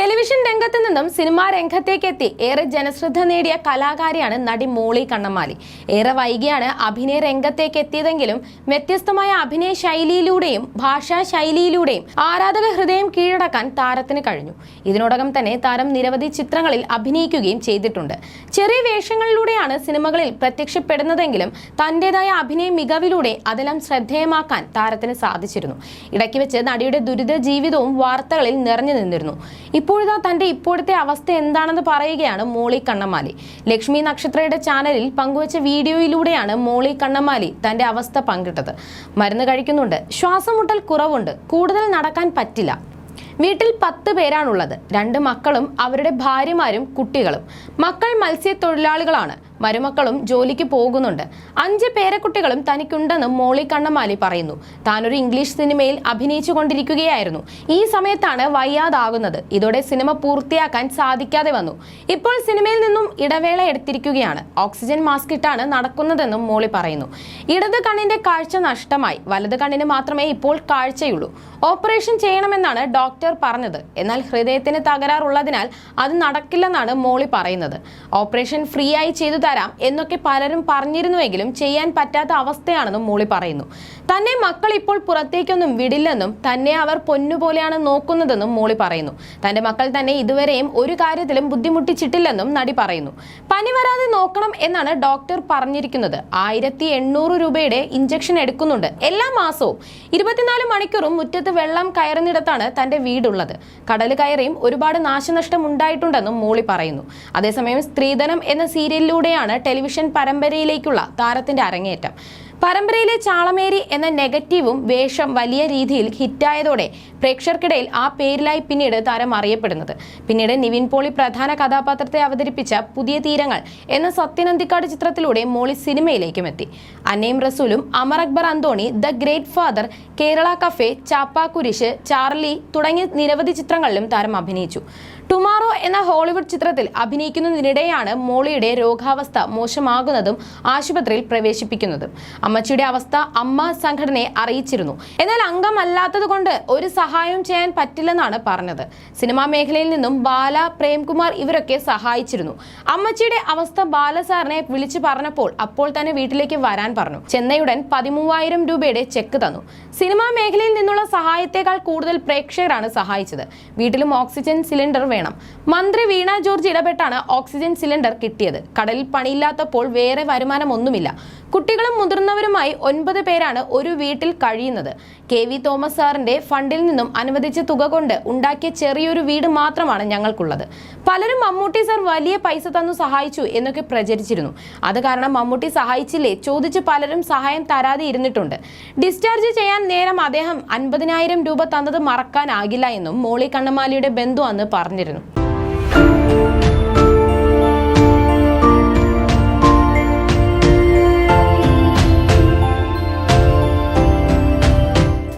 Television രംഗത്ത് നിന്നും cinema രംഗത്തേക്കെത്തി. ഏറെ ജനശ്രദ്ധ നേടിയ കലാകാരിയാണ് നടി മോളി കണ്ണമാലി. ഏറെ വൈകിയാണ് അഭിനയ രംഗത്തേക്ക് എത്തിയതെങ്കിലും വ്യത്യസ്തമായ അഭിനയ ശൈലിയിലൂടെയും ഭാഷാ ശൈലിയിലൂടെയും ആരാധക ഹൃദയം കീഴടക്കാൻ താരത്തിന് കഴിഞ്ഞു. ഇതിനോടകം തന്നെ താരം നിരവധി ചിത്രങ്ങളിൽ അഭിനയിക്കുകയും ചെയ്തിട്ടുണ്ട്. ചെറിയ വേഷങ്ങളിലൂടെയാണ് സിനിമകളിൽ പ്രത്യക്ഷപ്പെടുന്നതെങ്കിലും തന്റേതായ അഭിനയ മികവിലൂടെ അതെല്ലാം ശ്രദ്ധേയമാക്കാൻ താരത്തിന് സാധിച്ചിരുന്നു. ഇടയ്ക്ക് വെച്ച് നടിയുടെ ദുരിത ജീവിതവും വാർത്തകളിൽ നിറഞ്ഞു നിന്നിരുന്നു. ഇപ്പോഴിതാ തന്റെ ഇപ്പോഴത്തെ അവസ്ഥ എന്താണെന്ന് പറയുകയാണ് മോളി കണ്ണമാലി. ലക്ഷ്മി നക്ഷത്രയുടെ ചാനലിൽ പങ്കുവച്ച വീഡിയോയിലൂടെയാണ് മോളി കണ്ണമാലി തന്റെ അവസ്ഥ പങ്കിട്ടത്. മരുന്ന് കഴിക്കുന്നുണ്ട്. ശ്വാസം മുട്ടൽ കുറവുണ്ട്. കൂടുതൽ നടക്കാൻ പറ്റില്ല. വീട്ടിൽ പത്ത് പേരാണുള്ളത്. രണ്ട് മക്കളും അവരുടെ ഭാര്യമാരും കുട്ടികളും. മക്കൾ മത്സ്യത്തൊഴിലാളികളാണ്. മരുമക്കളും ജോലിക്ക് പോകുന്നുണ്ട്. അഞ്ച് പേരക്കുട്ടികളും തനിക്കുണ്ടെന്ന് മോളി കണ്ണമാലി പറയുന്നു. താനൊരു ഇംഗ്ലീഷ് സിനിമയിൽ അഭിനയിച്ചു കൊണ്ടിരിക്കുകയായിരുന്നു. ഈ സമയത്താണ് വയ്യാതാകുന്നത്. ഇതോടെ സിനിമ പൂർത്തിയാക്കാൻ സാധിക്കാതെ വന്നു. ഇപ്പോൾ സിനിമയിൽ നിന്നും ഇടവേള എടുത്തിരിക്കുകയാണ്. ഓക്സിജൻ മാസ്ക് ഇട്ടാണ് നടക്കുന്നതെന്നും മോളി പറയുന്നു. ഇടത് കണ്ണിന്റെ കാഴ്ച നഷ്ടമായി. വലത് കണ്ണിന് മാത്രമേ ഇപ്പോൾ കാഴ്ചയുള്ളൂ. ഓപ്പറേഷൻ ചെയ്യണമെന്നാണ് ഡോക്ടർ പറഞ്ഞത്. എന്നാൽ ഹൃദയത്തിന് തകരാറുള്ളതിനാൽ അത് നടക്കില്ലെന്നാണ് മോളി പറയുന്നത്. ഓപ്പറേഷൻ ഫ്രീ ആയി ചെയ്തു തരാം എന്നൊക്കെ പലരും പറഞ്ഞിരുന്നുവെങ്കിലും ചെയ്യാൻ പറ്റാത്ത അവസ്ഥയാണെന്നും മോളി പറയുന്നു. തന്നെ മക്കൾ ഇപ്പോൾ പുറത്തേക്കൊന്നും വിടില്ലെന്നും തന്നെ അവർ പൊന്നുപോലെയാണ് നോക്കുന്നതെന്നും മോളി പറയുന്നു. തന്റെ മക്കൾ തന്നെ ഇതുവരെയും ഒരു കാര്യത്തിലും ബുദ്ധിമുട്ടിച്ചിട്ടില്ലെന്നും നടി പറയുന്നു. പനി വരാതെ നോക്കണം എന്നാണ് ഡോക്ടർ പറഞ്ഞിരിക്കുന്നത്. ആയിരത്തി എണ്ണൂറ് രൂപയുടെ ഇഞ്ചക്ഷൻ എടുക്കുന്നുണ്ട്. എല്ലാ മാസവും ഇരുപത്തിനാല് മണിക്കൂറും മുറ്റത്ത് വെള്ളം കയറുന്നിടത്താണ് തന്റെ വീടുള്ളത്. കടൽ കയറിയും ഒരുപാട് നാശനഷ്ടം ഉണ്ടായിട്ടുണ്ടെന്നും മോളി പറയുന്നു. അതേസമയം സ്ത്രീധനം എന്ന സീരിയലിലൂടെയാണ് ടെലിവിഷൻ പരമ്പരയിലേക്കുള്ള താരത്തിന്റെ അരങ്ങേറ്റം. പരമ്പരയിലെ ചാളമേരി എന്ന നെഗറ്റീവും വേഷം വലിയ രീതിയിൽ ഹിറ്റായതോടെ പ്രേക്ഷകർക്കിടയിൽ ആ പേരിലായി പിന്നീട് താരം അറിയപ്പെടുന്നത്. പിന്നീട് നിവിൻ പോളി പ്രധാന കഥാപാത്രത്തെ അവതരിപ്പിച്ച പുതിയ തീരങ്ങൾ എന്ന സത്യനന്ദിക്കാട് ചിത്രത്തിലൂടെ മോളി സിനിമയിലേക്കും എത്തി. അന്നയും റസൂലും Amar Akbar Anthony the great father Kerala cafe Chappakurishu Charlie തുടങ്ങിയ നിരവധി ചിത്രങ്ങളിലും താരം അഭിനയിച്ചു. ടുമാറോ എന്ന ഹോളിവുഡ് ചിത്രത്തിൽ അഭിനയിക്കുന്നതിനിടെയാണ് മോളിയുടെ രോഗാവസ്ഥ മോശമാകുന്നതും ആശുപത്രിയിൽ പ്രവേശിപ്പിക്കുന്നതും. അമ്മച്ചിയുടെ അവസ്ഥ അമ്മ സംഘടനയെ അറിയിച്ചിരുന്നു. എന്നാൽ അംഗമല്ലാത്തതുകൊണ്ട് ഒരു സഹായവും ചെയ്യാൻ പറ്റില്ലെന്നാണ് പറഞ്ഞത്. സിനിമാ മേഖലയിൽ നിന്നും ബാല പ്രേംകുമാർ ഇവരൊക്കെ സഹായിച്ചിരുന്നു. അമ്മച്ചിയുടെ അവസ്ഥ ബാലസാറിനെ വിളിച്ചു പറഞ്ഞപ്പോൾ അപ്പോൾ തന്നെ വീട്ടിലേക്ക് വരാൻ പറഞ്ഞു. ചെന്നൈയുടൻ പതിമൂവായിരം രൂപയുടെ ചെക്ക് തന്നു. സിനിമാ മേഖലയിൽ നിന്നുള്ള സഹായത്തെക്കാൾ കൂടുതൽ പ്രേക്ഷകരാണ് സഹായിച്ചത്. വീട്ടിലും ഓക്സിജൻ സിലിണ്ടർ വേണം. മന്ത്രി വീണ ജോർജ് ഇടപെട്ടാണ് ഓക്സിജൻ സിലിണ്ടർ കിട്ടിയത്. കടലിൽ പണിയില്ലാത്തപ്പോൾ വേറെ വരുമാനമൊന്നുമില്ല. കുട്ടികളും മുതിർന്നവരുമായി ഒൻപത് പേരാണ് ഒരു വീട്ടിൽ കഴിയുന്നത്. കെ വി തോമസ് സാറിന്റെ ഫണ്ടിൽ നിന്നും അനുവദിച്ച തുക കൊണ്ട് ഉണ്ടാക്കിയ ചെറിയൊരു വീട് മാത്രമാണ് ഞങ്ങൾക്കുള്ളത്. പലരും മമ്മൂട്ടി സാർ വലിയ പൈസ തന്നു സഹായിച്ചു എന്നൊക്കെ പ്രചരിച്ചിരുന്നു. അത് കാരണം മമ്മൂട്ടി സഹായിച്ചില്ലേ ചോദിച്ച് പലരും സഹായം തരാതെ ഇരുന്നിട്ടുണ്ട്. ഡിസ്ചാർജ് ചെയ്യാൻ നേരം അദ്ദേഹം അൻപതിനായിരം രൂപ തന്നത് മറക്കാനാകില്ല എന്നും മോളി കണ്ണമാലിയുടെ ബന്ധു അന്ന് പറഞ്ഞിരുന്നു.